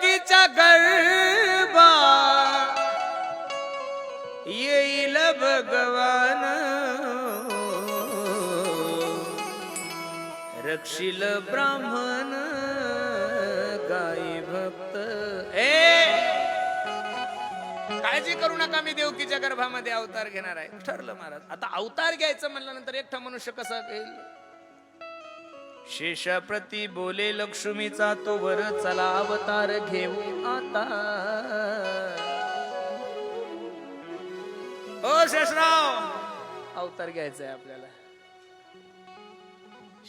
देवकीच्या गर्भा येईल भगवान रक्षिल ब्राह्मण गाई भक्त। ए! काळजी करू नका मी देवकीच्या गर्भामध्ये अवतार घेणार आहे. ठरलं महाराज. आता अवतार घ्यायचं म्हणल्यानंतर एकटा मनुष्य कसा घेईल? शेषाप्रती बोले लक्ष्मीचा तो वर चला अवतार घेऊ आता. ओ शेषराव! अवतार घ्यायचा आहे आपल्याला.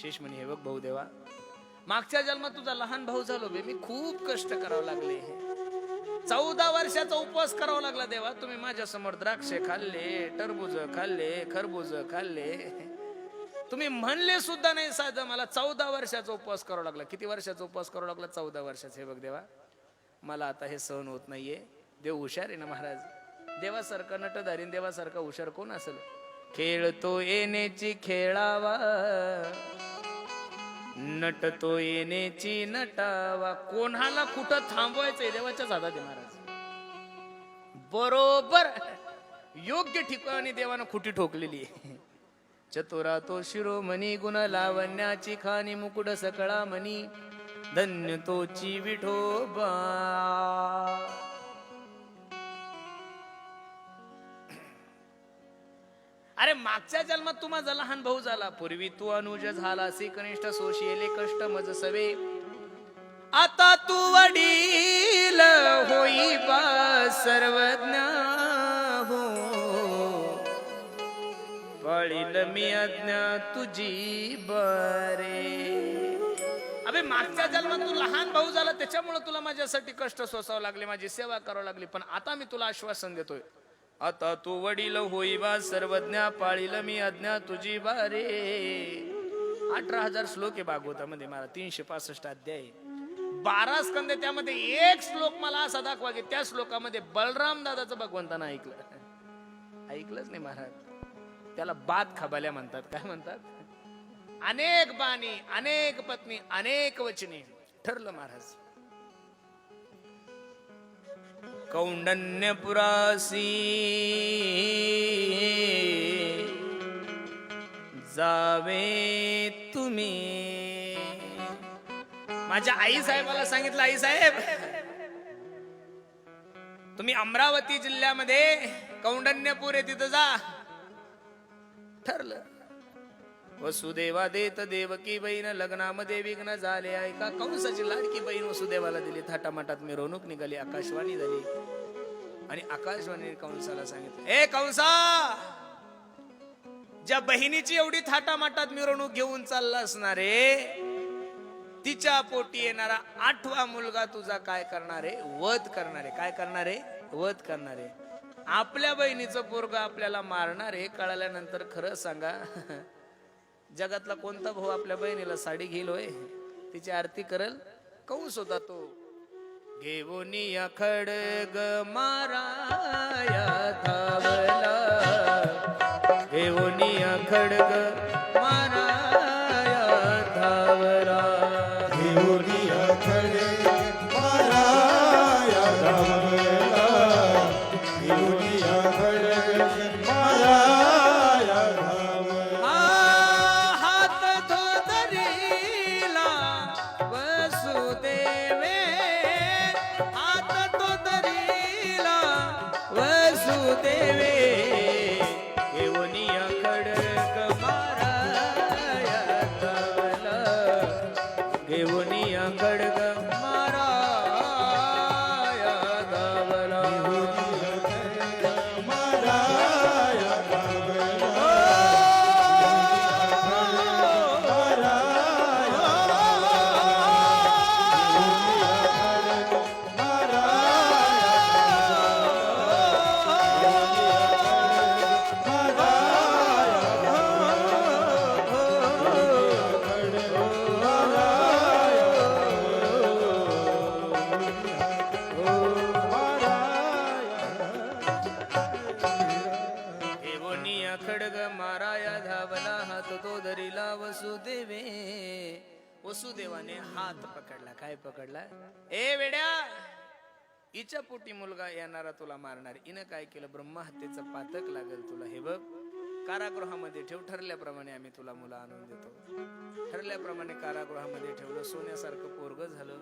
शेष म्हणे हे बघ भाऊ देवा मागच्या जन्मात तुझा लहान भाऊ झालो बे. मी खूप कष्ट करावं लागले चौदा वर्षाचा उपवास करावा लागला देवा. तुम्ही माझ्यासमोर द्राक्षे खाल्ले टरबूज खाल्ले खरबूज खाल्ले. तुम्ही म्हणले सुद्धा नाही साधं मला चौदा वर्षाचा उपवास करावा लागला. किती वर्षाचा उपवास करावा लागला? चौदा वर्षाचा हे बघ देवा. मला आता हे सहन होत नाहीये. देव हुशार आहे ना महाराज? देवासारखा नटधारीन देवासारखा हुशार कोण असेल? खेळतो येण्याची खेळावा. नटतो येण्याची नटावा. कोणाला कुठं थांबवायचंय देवाच्याच हातात आहे महाराज? बरोबर. योग्य ठिकाणी देवानं खुटी ठोकलेली आहे. चतुरा तो शिरोमणी गुण लावण्याची खानी मुकुट सकळा मनी धन्य तोची विठोबा अरे मागच्या जन्मात तू माझा लहान भाऊ झाला. पूर्वी तू अनुज झाला. सी कनिष्ठ सोशियले कष्ट मज सवे. आता तू वडील होई बा सर्वज्ञ. पळील मी अज्ञा तुझी बरे. अबे मागच्या जन्मात तू लहान भाऊ झाला त्याच्यामुळे तुला माझ्यासाठी कष्ट सोसावं लागले माझी सेवा करावं लागली पण आता मी तुला आश्वासन देतोय. आता तू वडील होईबा सर्वज्ञा पाळील मी अज्ञा तुझी बारे. अठरा हजार श्लोक आहे भागवतामध्ये मला तीनशे पासष्ट अध्याय. बारा स्कंद त्यामध्ये एक श्लोक मला असा दाखवा की त्या श्लोकामध्ये बलराम दादाचं भगवंतानं ऐकलं. ऐकलंच नाही महाराज. त्याला बाद खबाल्या म्हणतात. काय म्हणतात? अनेक बाणी अनेक पत्नी अनेक वचने ठरलं महाराज. कौंडन्यपुरासी जावे तुम्ही. माझ्या आई साहेबाला सांगितलं आई साहेब. तुम्ही अमरावती जिल्ह्यामध्ये कौंडन्यपूर आहे तिथं जा. ठरलं. वसुदेवा देत देवकी बहीण लग्नामध्ये विघ्न झाले. ऐका कंसाची लाडकी बहीण वसुदेवाला दिली. थाटामाटात मिरवणूक निघाली आकाशवाणी झाली. आणि आकाशवाणी कंसाला सांगितलं ए कंसा ज्या बहिणीची एवढी थाटामाटात मिरवणूक घेऊन चालला असणारे तिच्या पोटी येणारा आठवा मुलगा तुझा काय करणार आहे? वध करणारे काय करणार आहे? वध करणारे आपल्या बहिणीचं पोरग आपल्याला मारणार हे कळाल्यानंतर खरं सांगा जगातला कोणता भाऊ आपल्या बहिणीला साडी घेईल होय? तिची आरती करल? कौस होता तो घेऊनी खडग माराया धावला. घेऊनी खडग वसुदेवे वसुदेवाने हात पकडला. काय पकडला? ए वेड्या इच्या पोटी मुलगा येणारा तुला मारणार. इन काय केलं? ब्रह्महत्येचं पातक लागेल तुला. हे बघ कारागृहामध्ये ठेव. ठरल्याप्रमाणे आम्ही तुला मुलं आणून देतो. ठरल्याप्रमाणे कारागृहामध्ये ठेवलं. सोन्यासारखं पोरग झालं.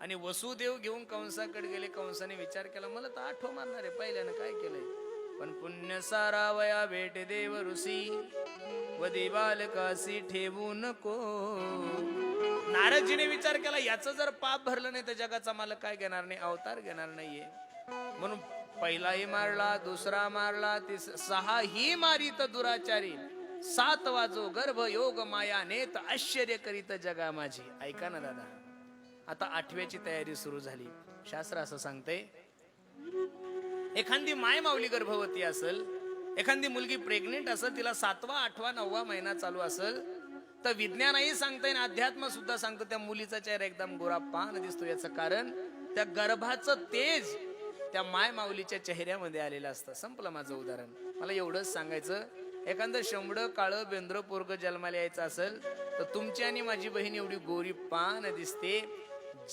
आणि वसुदेव घेऊन कंसाकडे गेले. कंसाने विचार केला मला तर आठव मारणार आहे. पहिल्यानं काय केलंय? पण पुण्य सारावया भेट देव ऋषी. वदी बालकासी ठेवू नको. नारदजीने विचार केला याचं जर पाप भरलं नाही तर जगाचा मला काय घेणार नाही अवतार घेणार नाहीये. म्हणून पहिलाही मारला दुसरा मारला तिस सहाही तर दुराचारी. सात वाजो गर्भ योग माया नेत आश्चर्य करीत जगा माझी. ऐका ना दादा आता आठव्याची तयारी सुरू झाली. शास्त्र असं सांगते एखादी माय माऊली गर्भवती असेल एखादी मुलगी प्रेग्नेंट असेल तिला सातवा आठवा नववा महिना चालू असेल तर विज्ञानही सांगतंय आणि अध्यात्म सुद्धा सांगतं त्या मुलीचा चेहरा एकदम गोरा पान दिसतो. याचं कारण त्या गर्भाचं तेज त्या माय माऊलीच्या चेहऱ्यामध्ये आलेलं असतं. संपलं माझं उदाहरण. मला एवढंच सांगायचं एखादं शंभड काळं बेंद्र पोरग जन्माला यायचं असेल तर तुमची आणि माझी बहीण एवढी गोरी पान दिसते.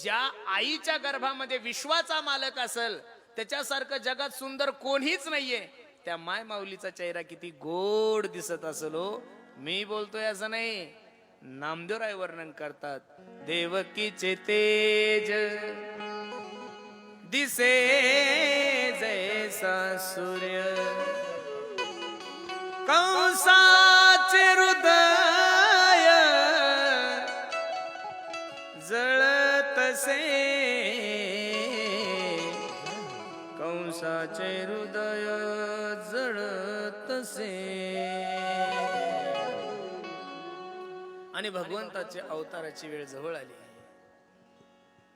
ज्या आईच्या गर्भामध्ये विश्वाचा मालक असेल त्याच्यासारखं जगात सुंदर कोणीच नाहीये. त्या माय माऊलीचा चेहरा किती गोड दिसत असलो मी बोलतोय असं नाही. नामदेवराय वर्णन करतात देवकीचे तेज. दिसे जैसा सूर्य. कंसाचे हृदय जळतसे कंसाचे हृदय आणि भगवंताच्या अवताराची वेळ जवळ आली.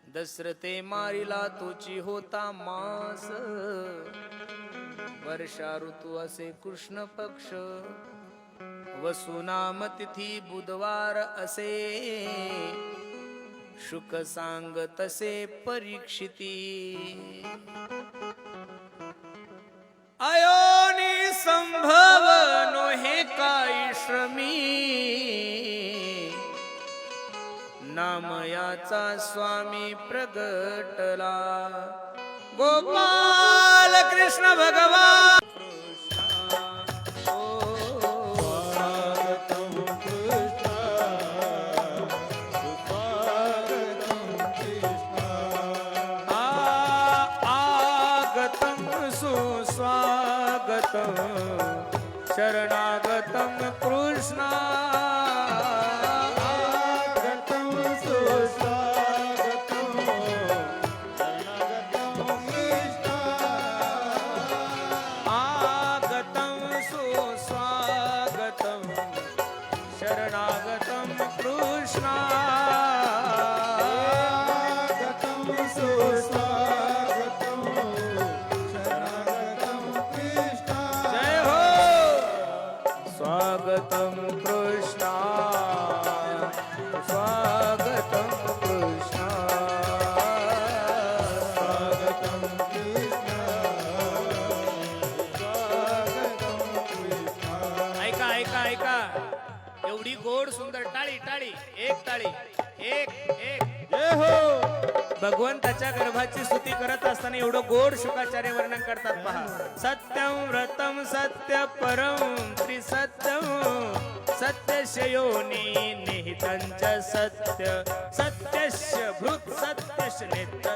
दसरते मारिला तोची होता मास. वर्षा ऋतू असे कृष्ण पक्ष. वसुनाम तिथी बुधवार असे. शुक सांग तसे परीक्षिती. अयोनी संभव नोहे काय श्रमी. नाम याचा स्वामी प्रगटला. गोपाल कृष्ण भगवान! ऐका. ऐका एवढी गोड सुंदर टाळी टाळी. एक टाळी. एक एक. हो. भगवंताच्या गर्भाची स्तुती करत असताना एवढं गोड शुकाचार्य वर्णन करतात पहा. सत्यम व्रतम सत्य परम त्रिसत्यम सत्यस्य योनी निहितंच सत्य. सत्यस्य भृत सत्यस्य नित्य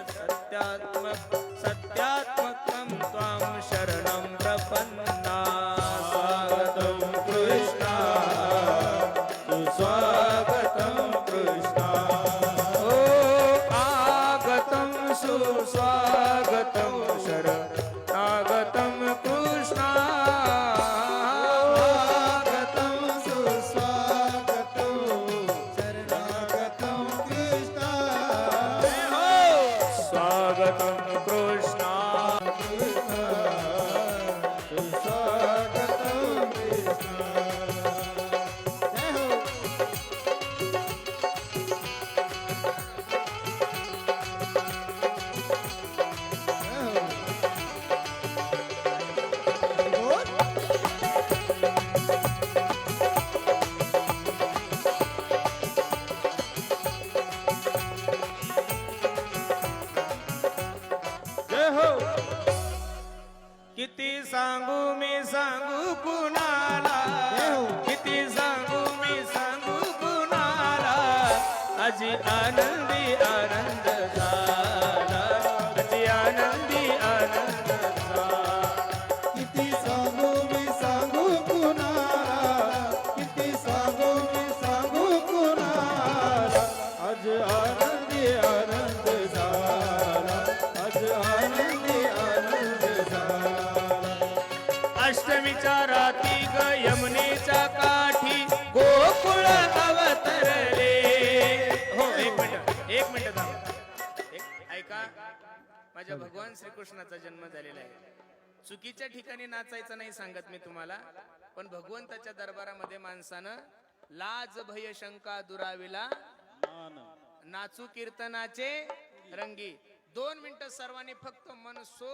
किती सांगू मी सांगू कुणाला? किती सांगू मी सांगू कुणाला? अजी आनंदी आनंद झाला. माझ्या भगवान श्रीकृष्णाचा जन्म झालेला आहे. चुकीच्या ठिकाणी नाचायचं नाही सांगत मी तुम्हाला पण भगवंताच्या दरबारामध्ये माणसानं लाज भय शंका दुराविला नाचू कीर्तनाचे रंगी. दोन मिनिटं सर्वांनी फक्त मन सो